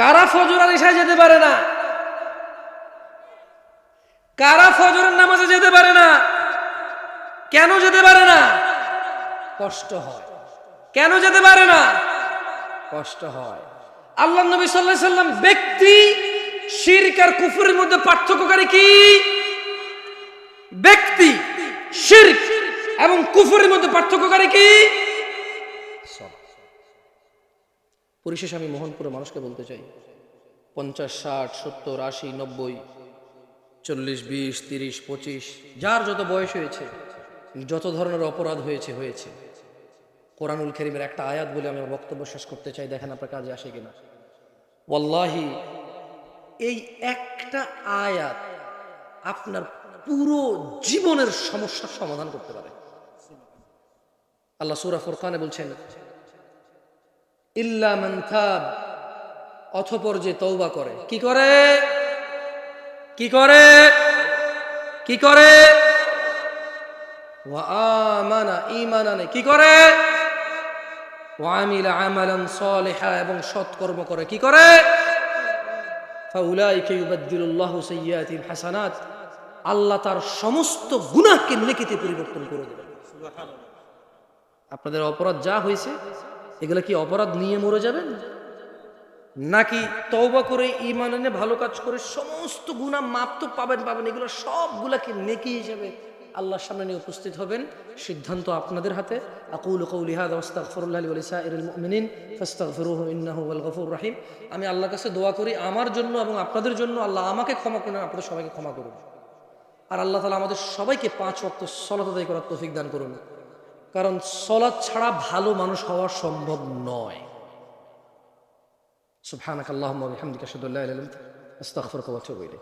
কারা ফজর আর ইশায় যেতে পারে না? কারা ফজরের নামাজে যেতে পারে না? কেন যেতে পারে না? কষ্ট হয়। কেন যেতে পারে না? কষ্ট হয়। আল্লাহ নবী সাল্লাহ সাল্লাম ব্যক্তি, শিরক আর কুফুরের মধ্যে পার্থক্যকারী কি? ব্যক্তি, শিরক এবং কুফুরের মধ্যে পার্থক্যকারী কি? পরিশেষে আমি মোহনপুরে মানুষকে বলতে চাই। পঞ্চাশ, ষাট, সত্তর, আশি, নব্বই, চল্লিশ, বিশ, তিরিশ, পঁচিশ, যার যত বয়স হয়েছে, যত ধরনের অপরাধ হয়েছে হয়েছে। কোরআনুল করিমের একটা আয়াত বলে আমি বক্তব্য শেষ করতে চাই, দেখেন আপনার কাজে আসে কিনা। ওয়াল্লাহি, এই একটা আয়াত আপনার পুরো জীবনের সমস্যার সমাধান করতে পারে। আল্লাহ সুরা ফুরকানে বলছেন ইল্লা মানথাব অথপর যে তৌবা করে। কি করে? কি করে? কি করে? আমানা কি করে? ওয়া আমিলা আমালান সালিহা এবং সৎকর্ম করে। কি করে? হাসানাত আল্লাহ তার সমস্ত গুনাহকে নেকিতে পরিবর্তন করে দেবেন। আপনাদের অপরাধ যা হয়েছে এগুলো কি অপরাধ নিয়ে মরে যাবেন? নাকি তওবা করে ইমান এনে ভালো কাজ করে সমস্ত গুণা মাপ তো পাবেন পাবেন। এগুলো সবগুলাকে নেকি হিসেবে আল্লাহর সামনে নিয়ে উপস্থিত হবেন? সিদ্ধান্ত আপনাদের হাতে। আকুল কৌলিহাদ হাদা ওয়াস্তাগফিরুল্লাহ লি ওয়া লিসাইরিল মুমিনিন। ফাস্তাগফিরুহু ইন্নাহু হুয়াল গফুর রহিম। আমি আল্লাহর কাছে দোয়া করি আমার জন্য এবং আপনাদের জন্য। আল্লাহ আমাকে ক্ষমা করুন আপনাদের সবাইকে ক্ষমা করুন। আর আল্লাহ তালা আমাদের সবাইকে পাঁচ ওয়াক্ত সলাত আদায় করার তৌফিক দান করুন। কারণ সলাৎ ছাড়া ভালো মানুষ হওয়া সম্ভব নয়। সুবহানাক আল্লাহুম্মা ওয়া বিহামদিকা আশহাদু আল্লা ইলাহা